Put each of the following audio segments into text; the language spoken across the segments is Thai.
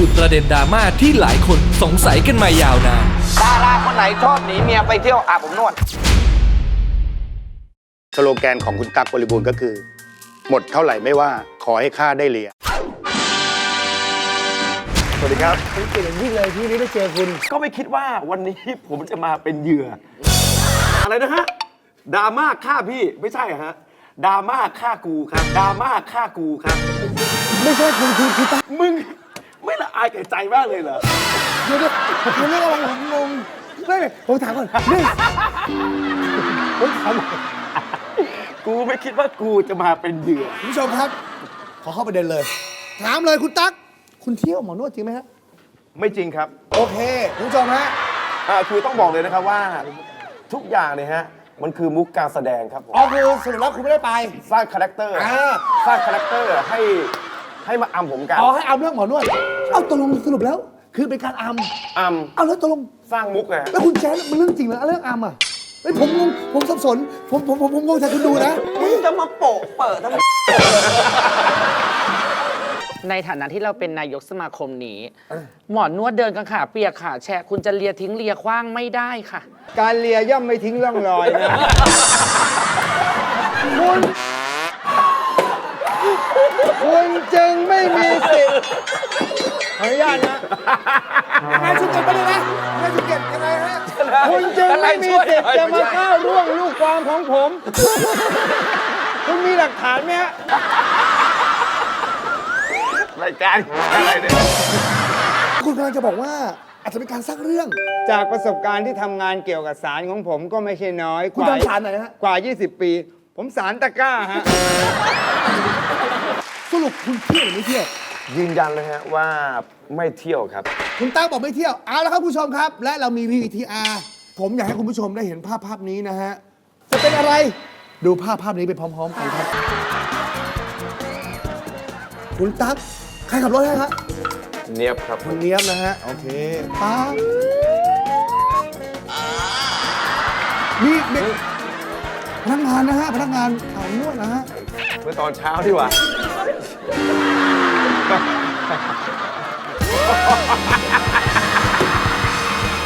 คือประเด็นดราม่าที่หลายคนสงสัยกันมายาวนาน ดาราคนไหนชอบหนีเมียไปเที่ยวอาบอบนวด สโลแกนของคุณตั๊กบริบูรณ์ก็คือ หมดเท่าไหร่ไม่ว่าขอให้ข้าได้เลียสวัสดีครับเก่งยิ่งเลยที่นี้ได้เจอคุณ ก็ไม่คิดว่าวันนี้ผมจะมาเป็นเหยื่อ อะไรนะฮะดราม่าฆ่าพี่ไม่ใช่เหรอฮะดราม่าฆ่ากูครับดราม่าฆ่ากูครับ ไม่ใช่คุณคุณคุณตั๊กมึง ไม่ละอายแก่ใจบ้างเลยเหรอ เดี๋ยวเดี๋ยวคุณเรื่องอะไรผมงงไม่ไม่ผมถามก่อนนี่ผมถามก่อนกูไม่คิดว่ากูจะมาเป็นเหยื่อ คุณผู้ชมครับ ขอเข้าประเด็นเลย ถามเลยคุณตั๊กคุณเที่ยวหมอนวดจริงไหมฮะไม่จริงครับ โอเคคุณผู้ชมฮะอ่าคือต้องบอกเลยนะครับว่าทุกอย่างเนี่ยฮะ มันคือมุกการแสดงครับผมอ๋อคือสรุปแล้วคุณไม่ได้ไป สร้างคาแรคเตอร์อ่า สร้างคาแรคเตอร์ให้ ให้มาอำผมกันอ๋อให้เอาเรื่องหมอนวด เอาตกลงสรุปแล้ว คือเป็นการอัมอเอาแล้วตกลงำสร้างมุกไงแล้วคุณแจ๊ดมันเรื่องจริงเหรอเรื่องอัมอะเฮ้ยผมงงผมสับสน ผมผมผมผมงงแทนคุณดูนะ มึงจะมาโปะเปิดทำไมในฐานะที่เราเป็นนายกสมาคมนี้ หมอนนวดเดินกันขาเปียกขาแฉะคุณจะเลียทิ้งเลียคว้างไม่ได้ค่ะ การเลียย่อมไม่ทิ้งร่องรอยนะ คุณ คุณจึงไม่มีสิทธิ์ขออนุญาตนะงานชุดเก็บไปเลยนะงานชุดเก็บยังไงฮะคุณจึงไม่มีสิทธิ์จะมาก้าวร่วงลูกความของผม คุณมีหลักฐานไหมฮะรายการอะไรเนี่ยคุณกำลังจะบอกว่าอาจจะเป็นการสร้างเรื่อง จากประสบการณ์ที่ทำงานเกี่ยวกับสารของผมก็ไม่ใช่น้อยคุณกว่าทำสารไหนฮะ กว่า 20 ปี ผมสารตะกร้าฮะ สรุปคุณเที่ยวหรือไม่เที่ยว ยืนยันเลยฮะว่าไม่เที่ยวครับ คุณตั้งบอกไม่เที่ยว เอาละครับคุณผู้ชมครับ และเรามี VTR ผมอยากให้คุณผู้ชมได้เห็นภาพภาพนี้นะฮะ จะเป็นอะไร ดูภาพภาพนี้ไปพร้อมๆกันครับ คุณตั๊กใครขับรถให้ฮะเนียบครับคุณเนี้ยบนะฮะ โอเคปั๊บนี่เด็ก พนักงานนะฮะพนักงานอาบนวดนะฮะเมื่อตอนเช้าดีกว่า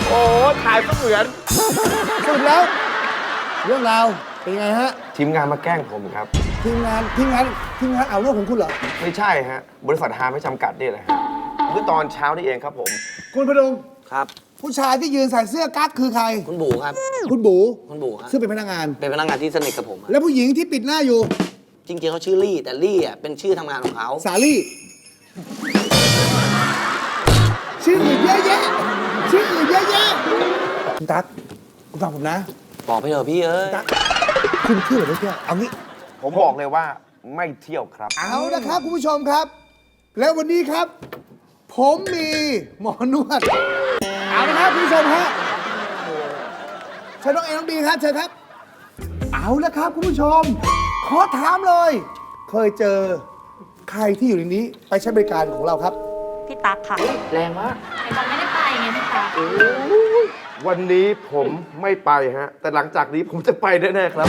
โอ้ถ่ายเสมือนสรุปแล้ว เรื่องราวเป็นไงฮะทีมงานมาแกล้งผมครับ ทีมงานทีมงานทีมงานเอาเรื่องของคุณเหรอไม่ใช่ฮะ บริษัทฮาไม่จำกัดนี่แหละฮะเมื่อตอนเช้านี่เองครับผม คุณพดุงครับ ผู้ชายที่ยืนใส่เสื้อกั๊กคือใคร คุณบูครับ คุณบูคุณบูครับซึ่งเป็นพนักงาน เป็นพนักงานที่สนิทกับผมอะแล้วผู้หญิงที่ปิดหน้าอยู่ จริงๆเขาชื่อลี่แต่ลี่อะเป็นชื่อทำงานของเขาสาลี่ ชื่ออื่นเยอะแยะชื่ออื่นเยอะแยะคุณตั๊กคุณฟังผมนะบอกไปเถอะพี่เอ้ยตั๊กคุณเที่ยวหรือไม่เที่ยวเอางี้ ผมบอกเลยว่าไม่เที่ยวครับ เอาละครับคุณผู้ชมครับ แล้ววันนี้ครับ ผมมีหมอนวด เอาละครับคุณผู้ชมฮะเชิญน้องเอน้องดีครับเชิญครับ เอาละครับคุณผู้ชม ขอถามเลย เคยเจอใครที่อยู่ในนี้ไปใช้บริการของเราครับ พี่ตั๊กค่ะแรงมากแต่จะไม่ได้ไปไงพี่ตั๊กวันนี้ผมไม่ไปฮะ แต่หลังจากนี้ผมจะไปแน่ๆครับ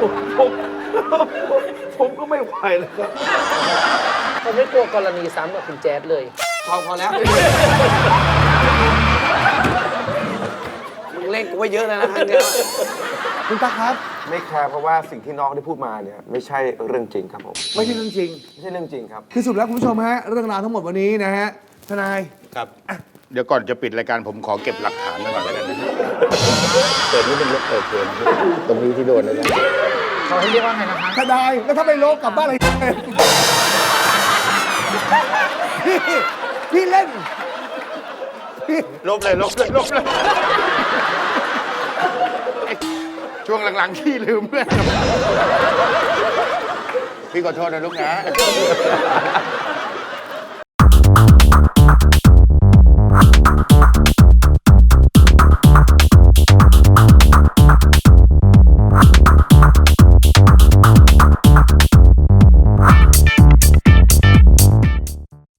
ผมผมผมก็ไม่ไหวแล้วครับ เขาไม่กลัวกรณีซ้ำกับคุณแจ๊ดเลย พอพอแล้ว มึงเล่นกูไว้เยอะแล้วนะครั้งเนี้ยคุณตั๊กครับ ไม่แคร์เพราะว่าสิ่งที่น้องได้พูดมาเนี่ยไม่ใช่เรื่องจริงครับผม ไม่ใช่เรื่องจริง ไม่ใช่เรื่องจริงครับที่สุดแล้วคุณผู้ชมฮะ เรื่องราวทั้งหมดวันนี้นะฮะ ทนาย ครับ เดี๋ยวก่อนจะปิดรายการผมขอเก็บหลักฐานไว้ก่อนแล้วกันนะเปิดนี่เป็นรถเปิดเกินตรงนี้ที่โดนนะจ๊ะเขาให้เรียกว่าไงนะคะ ทนาย แล้วถ้าไปโลกกลับบ้านอะไร พี่ พี่เล่นลบเลยลบเลยลบเลยช่วงหลังๆขี้ลืมเพื่อนพี่ขอโทษนะลูกนะ